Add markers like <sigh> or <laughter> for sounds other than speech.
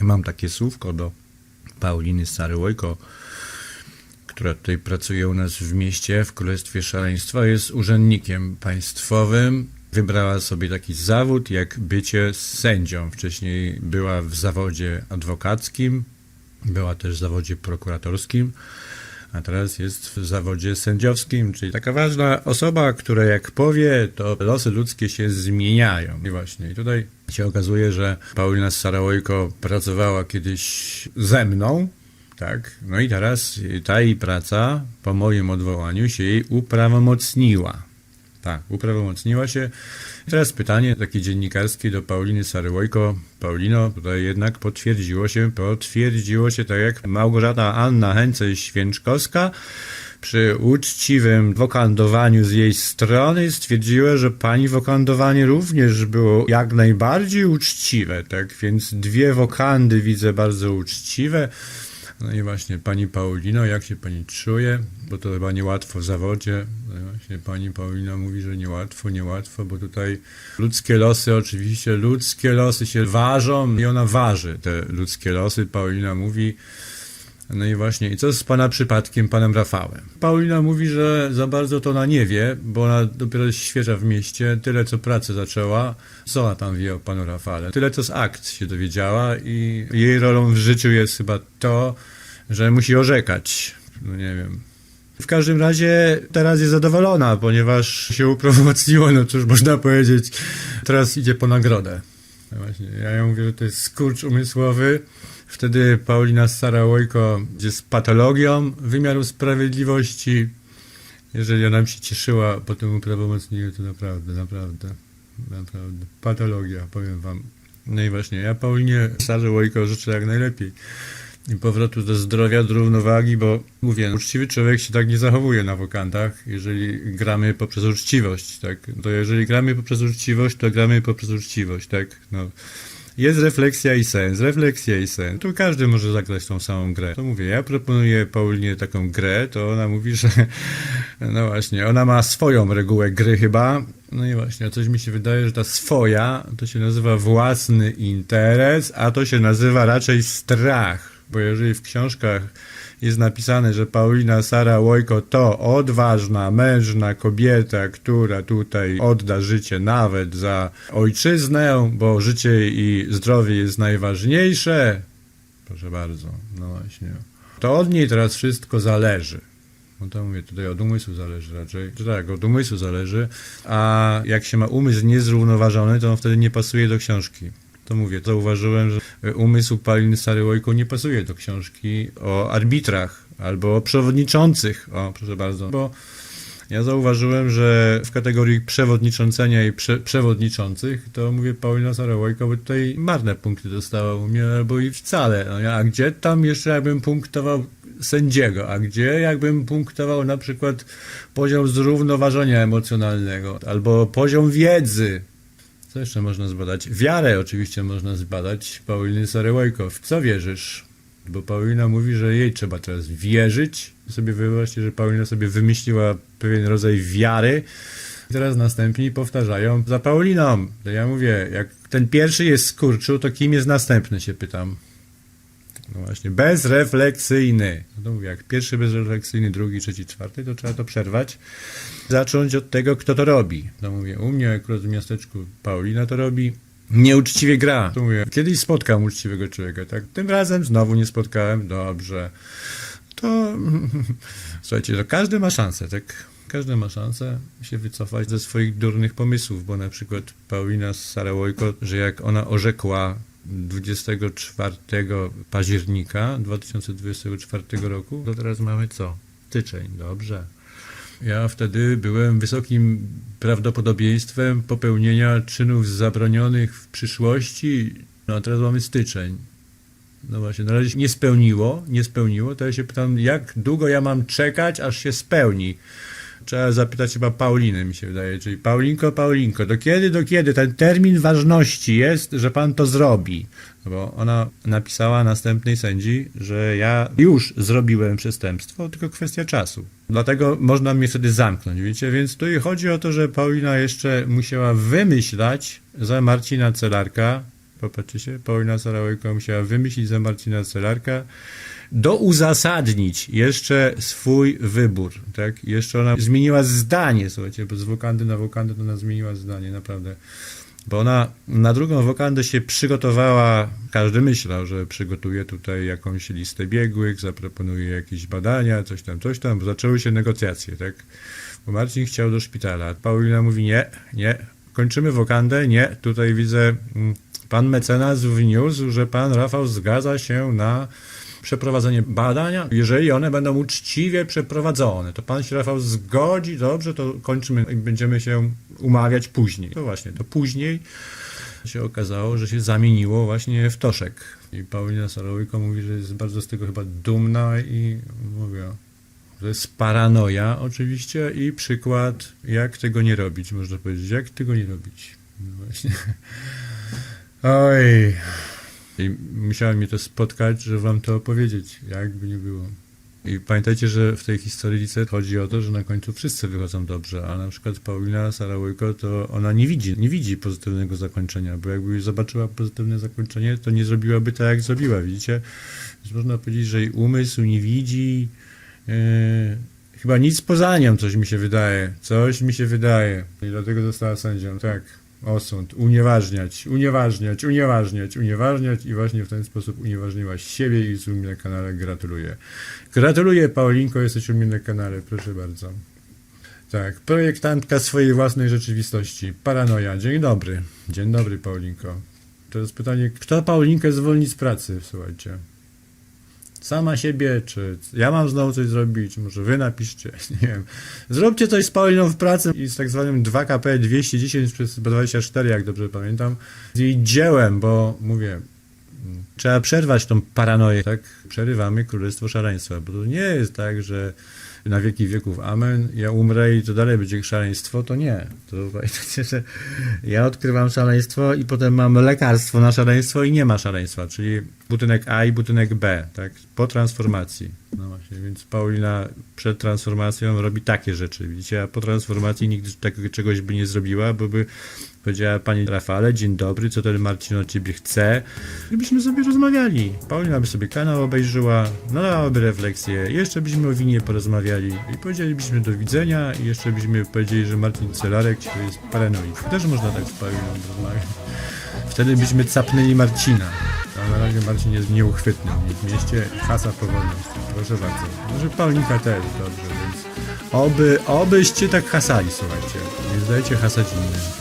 Ja mam takie słówko do Pauliny Staryłojko, która tutaj pracuje u nas w mieście, w Królestwie Szaleństwa. Jest urzędnikiem państwowym. Wybrała sobie taki zawód jak bycie sędzią. Wcześniej była w zawodzie adwokackim, była też w zawodzie prokuratorskim, a teraz jest w zawodzie sędziowskim, czyli taka ważna osoba, która jak powie, to losy ludzkie się zmieniają. I właśnie tutaj się okazuje, że Paulina Sarałojko pracowała kiedyś ze mną, tak, no i teraz ta jej praca po moim odwołaniu się jej uprawomocniła. Tak, uprawomocniła się. Teraz pytanie takie dziennikarskie do Pauliny Saryłojko. Paulino, tutaj jednak potwierdziło się, potwierdziło się tak jak Małgorzata Anna Hęcej-Święczkowska przy uczciwym wokandowaniu z jej strony stwierdziła, że pani wokandowanie również było jak najbardziej uczciwe, tak więc dwie wokandy widzę bardzo uczciwe. No i właśnie pani Paulino, jak się pani czuje? Bo to chyba niełatwo w zawodzie. No właśnie pani Paulino mówi, że niełatwo, niełatwo, bo tutaj ludzkie losy, oczywiście ludzkie losy się ważą i ona waży te ludzkie losy. Paulina mówi, no i właśnie, i co z pana przypadkiem, panem Rafałem? Paulina mówi, że za bardzo to ona nie wie, bo ona dopiero jest świeża w mieście, tyle co pracę zaczęła. Co ona tam wie o panu Rafale? Tyle co z akt się dowiedziała i jej rolą w życiu jest chyba to, że musi orzekać. No nie wiem. W każdym razie teraz jest zadowolona, ponieważ się uprawomocniło, no cóż można powiedzieć, teraz idzie po nagrodę. No właśnie, ja ją mówię, że to jest skurcz umysłowy. Wtedy Paulina Sarałojko jest patologią wymiaru sprawiedliwości. Jeżeli ona się cieszyła po tym uprawomocnieniu, to naprawdę, naprawdę, naprawdę patologia, powiem wam. No i właśnie, ja Paulinie Sarałojko życzę jak najlepiej i powrotu do zdrowia, do równowagi, bo mówię, uczciwy człowiek się tak nie zachowuje na wokantach, jeżeli gramy poprzez uczciwość, tak? To jeżeli gramy poprzez uczciwość, to gramy poprzez uczciwość, tak? No. Jest refleksja i sens, refleksja i sens. Tu każdy może zagrać tą samą grę. To mówię, ja proponuję Paulinie taką grę, to ona mówi, że <laughs> no właśnie, ona ma swoją regułę gry chyba. No i właśnie, coś mi się wydaje, że ta swoja to się nazywa własny interes, a to się nazywa raczej strach. Bo jeżeli w książkach jest napisane, że Paulina Sara Łojko to odważna, mężna kobieta, która tutaj odda życie nawet za ojczyznę, bo życie i zdrowie jest najważniejsze. Proszę bardzo, no właśnie. To od niej teraz wszystko zależy. No to mówię, tutaj od umysłu zależy raczej. Tak, od umysłu zależy, a jak się ma umysł niezrównoważony, to on wtedy nie pasuje do książki to mówię, zauważyłem, że umysł Pauliny Saryłojko nie pasuje do książki o arbitrach albo o przewodniczących. O, proszę bardzo. Bo ja zauważyłem, że w kategorii przewodniczącenia i prze, przewodniczących, to mówię, Paulina Saryłojko by tutaj marne punkty dostała u mnie, albo i wcale. No, a gdzie tam jeszcze jakbym punktował sędziego, a gdzie jakbym punktował na przykład poziom zrównoważenia emocjonalnego, albo poziom wiedzy, co jeszcze można zbadać? Wiarę oczywiście można zbadać Pauliny Saryłojko. W co wierzysz? Bo Paulina mówi, że jej trzeba teraz wierzyć. Sobie wyobraźcie, że Paulina sobie wymyśliła pewien rodzaj wiary. I teraz następni powtarzają za Pauliną. To ja mówię, jak ten pierwszy jest skurczył, to kim jest następny, się pytam. No właśnie, bezrefleksyjny. No to mówię, jak pierwszy bezrefleksyjny, drugi, trzeci, czwarty, to trzeba to przerwać. Zacząć od tego, kto to robi. No mówię, u mnie akurat w miasteczku Paulina to robi. Nieuczciwie gra. To mówię, kiedyś spotkam uczciwego człowieka, tak? Tym razem znowu nie spotkałem. Dobrze. To <laughs> słuchajcie, to każdy ma szansę, tak? Każdy ma szansę się wycofać ze swoich durnych pomysłów, bo na przykład Paulina z Sarałojko, że jak ona orzekła 24 października 2024 roku, to teraz mamy co? Styczeń, dobrze. Ja wtedy byłem wysokim prawdopodobieństwem popełnienia czynów zabronionych w przyszłości, no a teraz mamy styczeń. No właśnie, na razie się nie spełniło, nie spełniło, to ja się pytam, jak długo ja mam czekać, aż się spełni. Trzeba zapytać chyba Pauliny, mi się wydaje, czyli Paulinko, Paulinko, do kiedy, do kiedy ten termin ważności jest, że pan to zrobi? No bo ona napisała następnej sędzi, że ja już zrobiłem przestępstwo, tylko kwestia czasu. Dlatego można mnie wtedy zamknąć, wiecie? Więc tu chodzi o to, że Paulina jeszcze musiała wymyślać za Marcina Celarka Popatrzcie, Paulina Sarałojko musiała wymyślić za Marcina Celarka, do uzasadnić jeszcze swój wybór, tak? Jeszcze ona zmieniła zdanie, słuchajcie, bo z wokandy na wokandę to ona zmieniła zdanie, naprawdę. Bo ona na drugą wokandę się przygotowała, każdy myślał, że przygotuje tutaj jakąś listę biegłych, zaproponuje jakieś badania, coś tam, coś tam, zaczęły się negocjacje, tak? Bo Marcin chciał do szpitala, Paulina mówi nie, nie, kończymy wokandę, nie, tutaj widzę, mm, pan mecenas wniósł, że pan Rafał zgadza się na przeprowadzenie badania, jeżeli one będą uczciwie przeprowadzone, to pan się Rafał zgodzi, dobrze, to kończymy i będziemy się umawiać później. To właśnie, to później się okazało, że się zamieniło właśnie w Toszek. I Paulina Sarałojko mówi, że jest bardzo z tego chyba dumna i mówię, to jest paranoja oczywiście i przykład, jak tego nie robić, można powiedzieć. Jak tego nie robić? No właśnie. Oj. I musiałem mnie to spotkać, żeby wam to opowiedzieć, jakby nie było. I pamiętajcie, że w tej historyjce chodzi o to, że na końcu wszyscy wychodzą dobrze, a na przykład Paulina Sarałojko, to ona nie widzi, nie widzi pozytywnego zakończenia, bo jakby zobaczyła pozytywne zakończenie, to nie zrobiłaby tak, jak zrobiła, widzicie? Więc można powiedzieć, że jej umysł nie widzi, e, chyba nic poza nią, coś mi się wydaje, coś mi się wydaje. I dlatego została sędzią, tak. Osąd, unieważniać, unieważniać, unieważniać, unieważniać i właśnie w ten sposób unieważniłaś siebie i jest u mnie na kanale. Gratuluję. Gratuluję Paulinko, jesteś u mnie na kanale, proszę bardzo. Tak, projektantka swojej własnej rzeczywistości. Paranoja. Dzień dobry. Dzień dobry, Paulinko. Jest pytanie, kto Paulinkę zwolni z pracy, słuchajcie. Sama siebie, czy ja mam znowu coś zrobić, może wy napiszcie, <laughs> nie wiem. Zróbcie coś z Pauliną w pracy i z tak zwanym 2KP 210 przez 24, jak dobrze pamiętam, z jej dziełem, bo mówię, mm, trzeba przerwać tą paranoję, tak? Przerywamy Królestwo Szaleństwa, bo to nie jest tak, że na wieki wieków amen, ja umrę i to dalej będzie szaleństwo, to nie. To ja odkrywam szaleństwo i potem mam lekarstwo na szaleństwo i nie ma szaleństwa, czyli budynek A i budynek B, tak, po transformacji. No właśnie, więc Paulina przed transformacją robi takie rzeczy, widzicie, a po transformacji nigdy takiego czegoś by nie zrobiła, bo by powiedziała pani Rafale, dzień dobry, co ten Marcin od ciebie chce, i byśmy sobie rozmawiali. Paulina by sobie kanał obejrzyła, nadałaby refleksję, jeszcze byśmy o winie porozmawiali i powiedzielibyśmy do widzenia i jeszcze byśmy powiedzieli, że Marcin Celarek to jest paranoik. Też można tak z Pauliną rozmawiać. Wtedy byśmy capnęli Marcina. A na razie Marcin jest nieuchwytny w mieście. Hasa powolności. Proszę bardzo. Może Paulinka też, dobrze, więc oby, obyście tak hasali, słuchajcie. Nie zdajcie hasać innym.